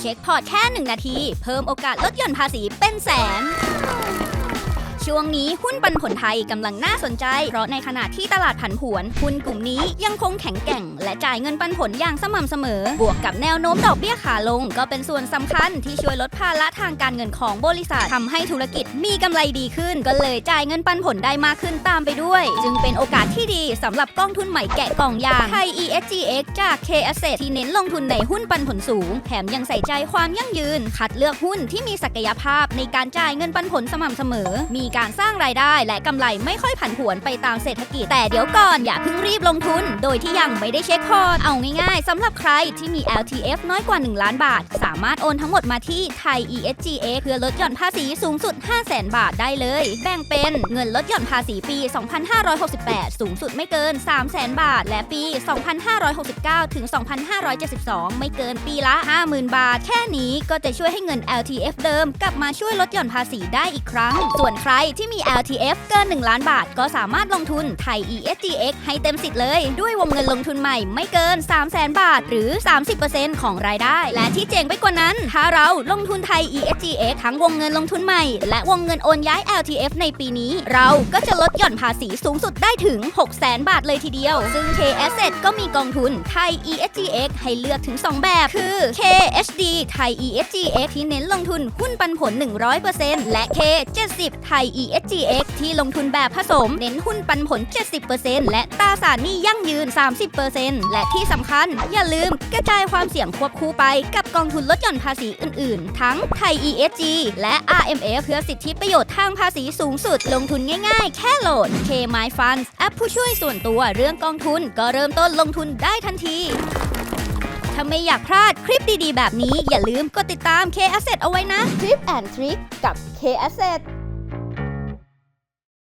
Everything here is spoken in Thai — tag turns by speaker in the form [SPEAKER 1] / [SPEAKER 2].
[SPEAKER 1] เช็คพอร์ตแค่ 1 นาที เพิ่มโอกาสลดหย่อนภาษีเป็นแสน ช่วงนี้หุ้นปันผลไทยกำลังน่าสนใจ เพราะในขณะที่ตลาดผันผวน หุ้นกลุ่มนี้ยังคงแข็งแกร่ง และจ่ายเงินปันผลอย่างสม่ำเสมอ บวกกับแนวโน้มดอกเบี้ยขาลง ก็เป็นส่วนสำคัญที่ช่วยลดภาระทางการเงินของบริษัททำให้ธุรกิจมีกำไรดีขึ้น ก็เลยจ่ายเงินปันผลได้มากขึ้นตามไปด้วย จึงเป็นโอกาสที่ดีสำหรับกองทุนใหม่แกะกล่องอย่างไทย ESGX จาก K Asset ที่เน้นลงทุนในหุ้นปันผลสูง แถมยังใส่ใจความยั่งยืน คัดเลือกหุ้นที่มีศักยภาพในการจ่ายเงินปันผลสม่ำเสมอ มีการการสร้างรายได้และกำไรไม่ค่อยผันผวนไปตามเศรษฐกิจ แต่เดี๋ยวก่อนอย่าเพิ่งรีบลงทุน โดยที่ยังไม่ได้เช็คพอร์ตเอาง่ายๆสำหรับใครที่มี LTF น้อยกว่า 1 ล้านบาท สามารถโอนทั้งหมดมาที่ไทย ESGX เพื่อลดหย่อนภาษีสูงสุด 500,000 บาทได้เลย แบ่งเป็นเงินลดหย่อนภาษีปี 2568 สูงสุดไม่เกิน 300,000 บาท และปี 2569 ถึง 2572 ไม่เกินปีละ 50,000 บาท แค่นี้ก็จะช่วยให้เงิน LTF เดิม กลับมาช่วยลดหย่อนภาษีได้อีกครั้ง ส่วนใครที่มี LTF เกิน 1 ล้านบาท ก็สามารถลงทุนไทย ESGX ให้เต็มสิทธิ์เลย ด้วยวงเงินลงทุนใหม่ไม่เกิน 300,000บาท หรือ 30%ของรายได้ และที่เจ๋งไปกว่านั้น ถ้าเราลงทุนไทย ESGX ทั้งวงเงินลงทุนใหม่ และวงเงินโอนย้าย LTF ในปีนี้ เราก็จะลดหย่อนภาษีสูงสุดได้ถึง 600,000บาทเลยทีเดียว ซึ่ง K Asset ก็มีกองทุนไทย ESGX ให้เลือกถึง 2 แบบ คือ KHD ไทย ESGX ที่เน้นลงทุนหุ้นปันผล 100%และ K70 ไทย ESGX ที่ลงทุนแบบผสม เน้นหุ้นปันผล 70%และตราสารหนี้ยั่งยืน 30%และที่สำคัญ อย่าลืมกระจายความเสี่ยงควบคู่ไปกับกองทุนลดหย่อนภาษีอื่นๆ ทั้งไทย ESG และ RMF เพื่อสิทธิประโยชน์ทางภาษีสูงสุด ลงทุนง่ายๆ แค่โหลด K My Funds แอปผู้ช่วยส่วนตัวเรื่องกองทุนก็เริ่มต้นลงทุนได้ทันทีถ้าไม่อยากพลาดคลิปดีๆ แบบนี้ อย่าลืมกดติดตาม K Asset เอาไว้นะ
[SPEAKER 2] ทริปแอนทริคกับ K Asset